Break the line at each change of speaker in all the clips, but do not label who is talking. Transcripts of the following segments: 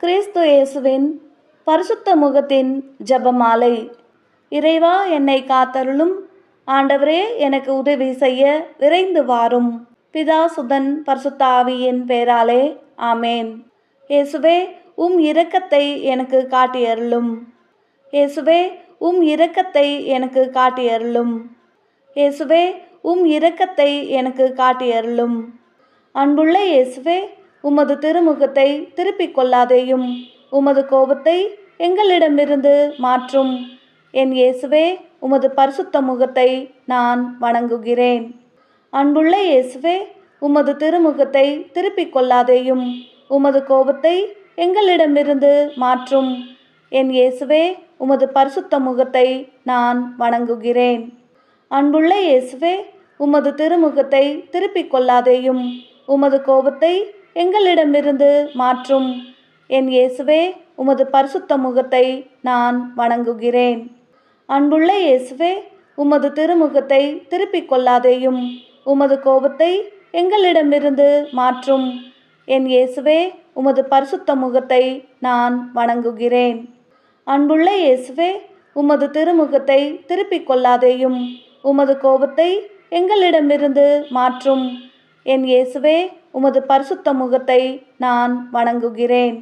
கிறிஸ்து இயேசுவின் பரிசுத்த முகத்தின் ஜெபமாலை. இறைவா என்னை காத்தருளும். ஆண்டவரே எனக்கு உதவி செய்ய விரைந்து வாரும். பிதா சுதன் பரிசுத்த ஆவியின் பேராலே ஆமேன். இயேசுவே உம் இரக்கத்தை எனக்கு காட்டியருளும். இயேசுவே உம் இரக்கத்தை எனக்கு காட்டியருளும். இயேசுவே உம் இரக்கத்தை எனக்கு காட்டியருளும். அன்புள்ள இயேசுவே உமது திருமுகத்தை திருப்பிக் கொள்ளாதேயும். உமது கோபத்தை எங்களிடமிருந்து மாற்றும். என் இயேசுவே உமது பரிசுத்த முகத்தை நான் வணங்குகிறேன். அன்புள்ள இயேசுவே உமது திருமுகத்தை திருப்பிக் கொள்ளாதேயும். உமது கோபத்தை எங்களிடமிருந்து மாற்றும். என் இயேசுவே உமது பரிசுத்த முகத்தை நான் வணங்குகிறேன். அன்புள்ள இயேசுவே உமது திருமுகத்தை திருப்பிக் கொள்ளாதேயும். உமது கோபத்தை எங்களிடமிருந்து மாற்றும். என் இயேசுவே உமது பரிசுத்த முகத்தை நான் வணங்குகிறேன். அன்புள்ள இயேசுவே உமது திருமுகத்தை திருப்பிக் கொள்ளாதேயும். உமது கோபத்தை எங்களிடமிருந்து மாற்றும். என் இயேசுவே உமது பரிசுத்த முகத்தை நான் வணங்குகிறேன். அன்புள்ள இயேசுவே உமது திருமுகத்தை திருப்பிக் கொள்ளாதேயும். உமது கோபத்தை எங்களிடமிருந்து மாற்றும். என் இயேசுவே உமது பரிசுத்த முகத்தை நான் வணங்குகிறேன்.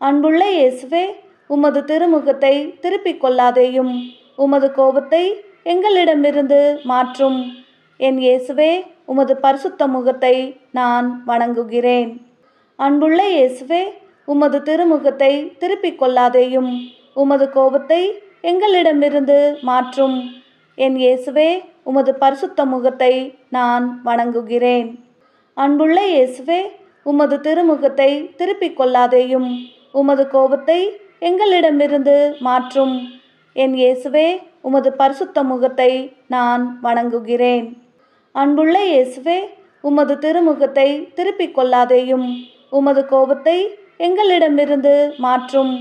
அன்புள்ள இயேசுவே உமது திருமுகத்தை திருப்பிக் கொள்ளாதேயும் உமது கோபத்தை எங்களிடமிருந்து மாற்றும். என் இயேசுவே உமது பரிசுத்த முகத்தை நான் வணங்குகிறேன். அன்புள்ள இயேசுவே உமது திருமுகத்தை திருப்பிக் கொள்ளாதேயும் உமது கோபத்தை எங்களிடமிருந்து மாற்றும். என் இயேசுவே உமது பரிசுத்த முகத்தை நான் வணங்குகிறேன். அன்புள்ள இயேசுவே உமது திருமுகத்தை திருப்பிக் கொள்ளாதேயும். உமது கோபத்தை எங்களிடமிருந்து மாற்றும். என் இயேசுவே உமது பரிசுத்த முகத்தை நான் வணங்குகிறேன். அன்புள்ள இயேசுவே உமது திருமுகத்தை திருப்பிக் கொள்ளாதேயும். உமது கோபத்தை எங்களிடமிருந்து மாற்றும்.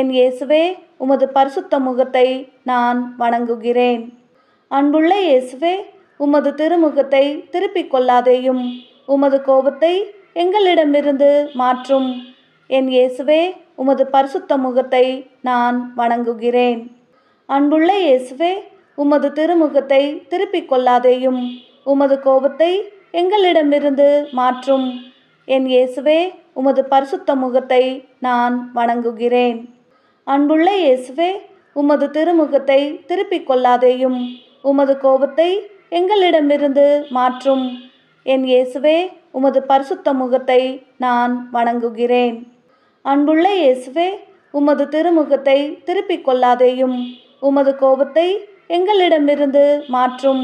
என் இயேசுவே உமது பரிசுத்த முகத்தை நான் வணங்குகிறேன். அன்புள்ள இயேசுவே உமது திருமுகத்தை திருப்பிக் கொள்ளாதேயும். உமது கோபத்தை எங்களிடமிருந்து மாற்றும். என் இயேசுவே உமது பரிசுத்த முகத்தை நான் வணங்குகிறேன். அன்புள்ள இயேசுவே உமது திருமுகத்தை திருப்பிக் கொள்ளாதேயும் உமது கோபத்தை எங்களிடமிருந்து மாற்றும். என் இயேசுவே உமது பரிசுத்த முகத்தை நான் வணங்குகிறேன். அன்புள்ள இயேசுவே உமது திருமுகத்தை திருப்பிக் கொள்ளாதேயும் உமது கோபத்தை எங்களிடமிருந்து மாற்றும். என் இயேசுவே உமது பரிசுத்த முகத்தை நான் வணங்குகிறேன். அன்புள்ள இயேசுவே உமது திருமுகத்தை திருப்பிக் கொள்ளாதேயும் உமது கோபத்தை எங்களிடமிருந்து மாற்றும்.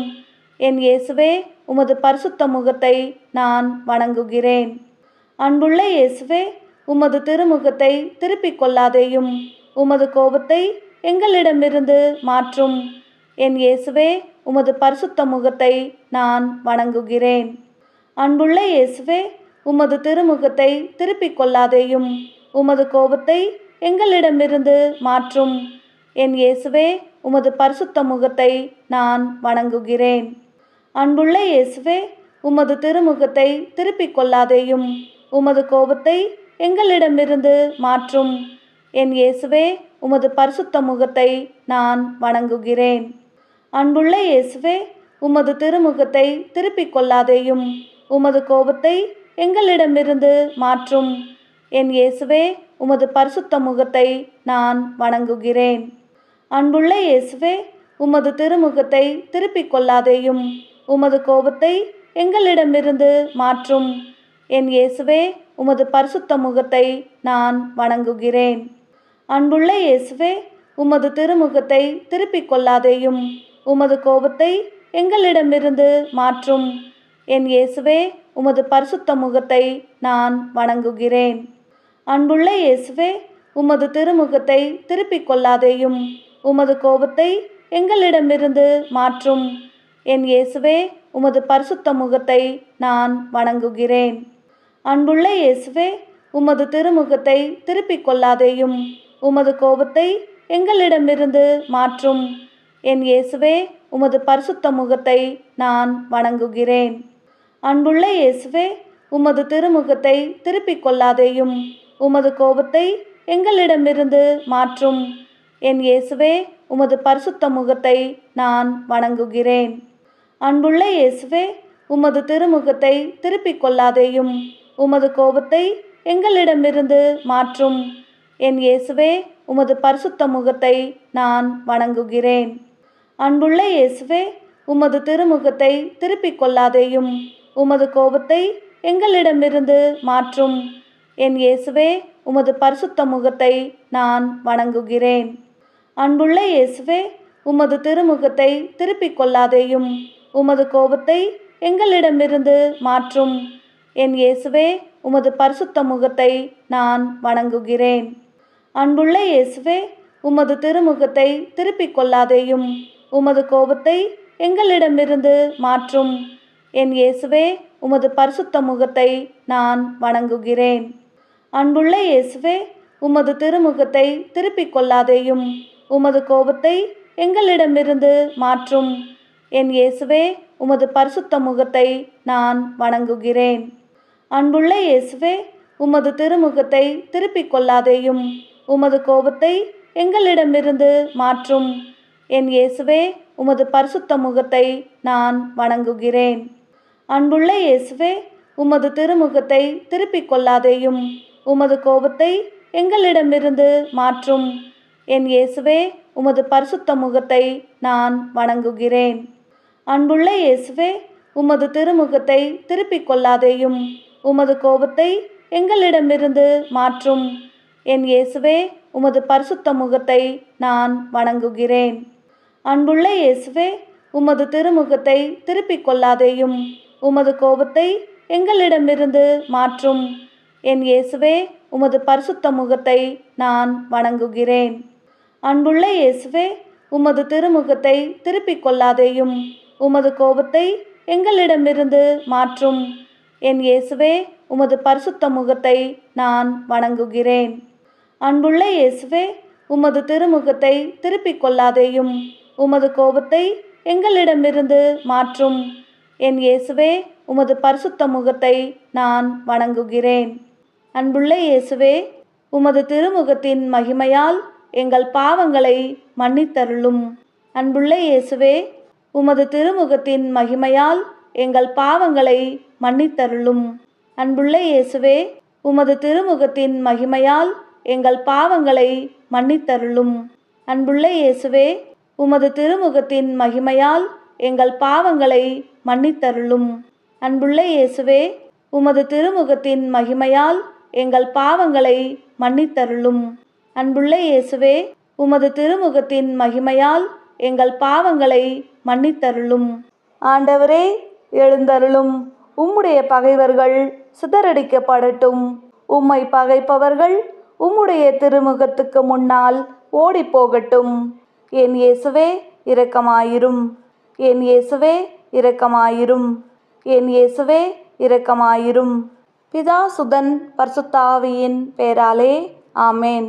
என் இயேசுவே உமது பரிசுத்த முகத்தை நான் வணங்குகிறேன். அன்புள்ள இயேசுவே உமது திருமுகத்தை திருப்பிக் கொள்ளாதேயும் உமது கோபத்தை எங்களிடமிருந்து மாற்றும். என் இயேசுவே உமது பரிசுத்த முகத்தை நான் வணங்குகிறேன். அன்புள்ள இயேசுவே உமது திருமுகத்தை திருப்பிக் கொள்ளாதேயும். உமது கோபத்தை எங்களிடமிருந்து மாற்றும். என் இயேசுவே உமது பரிசுத்த முகத்தை நான் வணங்குகிறேன். அன்புள்ள இயேசுவே உமது திருமுகத்தை திருப்பிக் கொள்ளாதேயும். உமது கோபத்தை எங்களிடமிருந்து மாற்றும். என் இயேசுவே உமது பரிசுத்த முகத்தை நான் வணங்குகிறேன். அன்புள்ள இயேசுவே உமது திருமுகத்தை திருப்பிக் கொள்ளாதேயும். உமது கோபத்தை எங்களிடமிருந்து மாற்றும். என் இயேசுவே உமது பரிசுத்த முகத்தை நான் வணங்குகிறேன். அன்புள்ள இயேசுவே உமது திருமுகத்தை திருப்பிக் கொள்ளாதேயும். உமது கோபத்தை எங்களிடமிருந்து மாற்றும். என் இயேசுவே உமது பரிசுத்த முகத்தை நான் வணங்குகிறேன். அன்புள்ள இயேசுவே உமது திருமுகத்தை திருப்பிக் கொள்ளாதேயும். உமது கோபத்தை எங்களிடமிருந்து மாற்றும். என் இயேசுவே உமது பரிசுத்த முகத்தை நான் வணங்குகிறேன். அன்புள்ள இயேசுவே உமது திருமுகத்தை திருப்பிக் கொள்ளாதேயும் உமது கோபத்தை எங்களிடமிருந்து மாற்றும். என் இயேசுவே உமது பரிசுத்த முகத்தை நான் வணங்குகிறேன். அன்புள்ள இயேசுவே உமது திருமுகத்தை திருப்பிக் கொள்ளாதேயும் உமது கோபத்தை எங்களிடமிருந்து மாற்றும். என் இயேசுவே உமது பரிசுத்த முகத்தை நான் வணங்குகிறேன். அன்புள்ள இயேசுவே உமது திருமுகத்தை திருப்பிக் கொள்ளாதேயும். உமது கோபத்தை எங்களிடமிருந்து மாற்றும். என் இயேசுவே உமது பரிசுத்த முகத்தை நான் வணங்குகிறேன். அன்புள்ள இயேசுவே உமது திருமுகத்தை திருப்பிக் கொள்ளாதேயும். உமது கோபத்தை எங்களிடமிருந்து மாற்றும். என் இயேசுவே உமது பரிசுத்த முகத்தை நான் வணங்குகிறேன். அன்புள்ள இயேசுவே உமது திருமுகத்தை திருப்பிக் கொள்ளாதேயும். உமது கோபத்தை எங்களிடமிருந்து மாற்றும். என் இயேசுவே உமது பரிசுத்த முகத்தை நான் வணங்குகிறேன். அன்புள்ள இயேசுவே உமது திருமுகத்தை திருப்பிக் கொள்ளாதேயும் உமது கோபத்தை எங்களிடமிருந்து மாற்றும். என் இயேசுவே உமது பரிசுத்த முகத்தை நான் வணங்குகிறேன். அன்புள்ள இயேசுவே உமது திருமுகத்தை திருப்பிக் கொள்ளாதேயும் உமது கோபத்தை எங்களிடமிருந்து மாற்றும். என் இயேசுவே உமது பரிசுத்த முகத்தை நான் வணங்குகிறேன். அன்புள்ள இயேசுவே உமது திருமுகத்தை திருப்பிக் கொள்ளாதேயும் உமது கோபத்தை எங்களிடமிருந்து மாற்றும். என் இயேசுவே உமது பரிசுத்த முகத்தை நான் வணங்குகிறேன். அன்புள்ள இயேசுவே உமது திருமுகத்தை திருப்பிக் கொள்ளாதேயும் உமது கோபத்தை எங்களிடமிருந்து மாற்றும். என் இயேசுவே உமது பரிசுத்த முகத்தை நான் வணங்குகிறேன். அன்புள்ள இயேசுவே உமது திருமுகத்தை திருப்பிக் கொள்ளாதேயும். உமது கோபத்தை எங்களிடமிருந்து மாற்றும். என் இயேசுவே உமது பரிசுத்த முகத்தை நான் வணங்குகிறேன். அன்புள்ள இயேசுவே உமது திருமுகத்தை திருப்பிக் கொள்ளாதேயும். உமது கோபத்தை எங்களிடமிருந்து மாற்றும். என் இயேசுவே உமது பரிசுத்த முகத்தை நான் வணங்குகிறேன். அன்புள்ள இயேசுவே உமது திருமுகத்தை திருப்பிக் கொள்ளாதேயும். உமது கோபத்தை எங்களிடமிருந்து மாற்றும். என் இயேசுவே உமது பரிசுத்த முகத்தை நான் வணங்குகிறேன். அன்புள்ள இயேசுவே உமது திருமுகத்தை திருப்பிக் கொள்ளாதேயும். உமது கோபத்தை எங்களிடமிருந்து மாற்றும். என் இயேசுவே உமது பரிசுத்த முகத்தை நான் வணங்குகிறேன். அன்புள்ள இயேசுவே உமது திருமுகத்தை திருப்பிக் கொள்ளாதேயும். உமது கோபத்தை எங்களிடமிருந்து மாற்றும். என் இயேசுவே உமது பரிசுத்த முகத்தை நான் வணங்குகிறேன். அன்புள்ள இயேசுவே உமது திருமுகத்தின் மகிமையால் எங்கள் பாவங்களை மன்னித்தருளும். அன்புள்ள இயேசுவே உமது திருமுகத்தின் மகிமையால் எங்கள் பாவங்களை மன்னித்தருளும். அன்புள்ள இயேசுவே உமது திருமுகத்தின் மகிமையால் எங்கள் பாவங்களை மன்னித்தருளும். அன்புள்ள இயேசுவே உமது திருமுகத்தின் மகிமையால் எங்கள் பாவங்களை மன்னித்தருளும். அன்புள்ள இயேசுவே உமது திருமுகத்தின் மகிமையால் எங்கள் பாவங்களை மன்னித்தருளும். அன்புள்ள இயேசுவே உமது திருமுகத்தின் மகிமையால் எங்கள் பாவங்களை மன்னித்தருளும். ஆண்டவரே எழுந்தருளும். உம்முடைய பகைவர்கள் சிதறடிக்கப்படட்டும். உம்மை பகைப்பவர்கள் உம்முடைய திருமுகத்துக்கு முன்னால் ஓடிப்போகட்டும். என் இயேசுவே இரக்கமாயிரும். என் இயேசுவே இரக்கமாயிரும். என் இயேசுவே இரக்கமாயிரும். பிதா சுதன் பர்சுத்தாவியின் பேராலே ஆமேன்.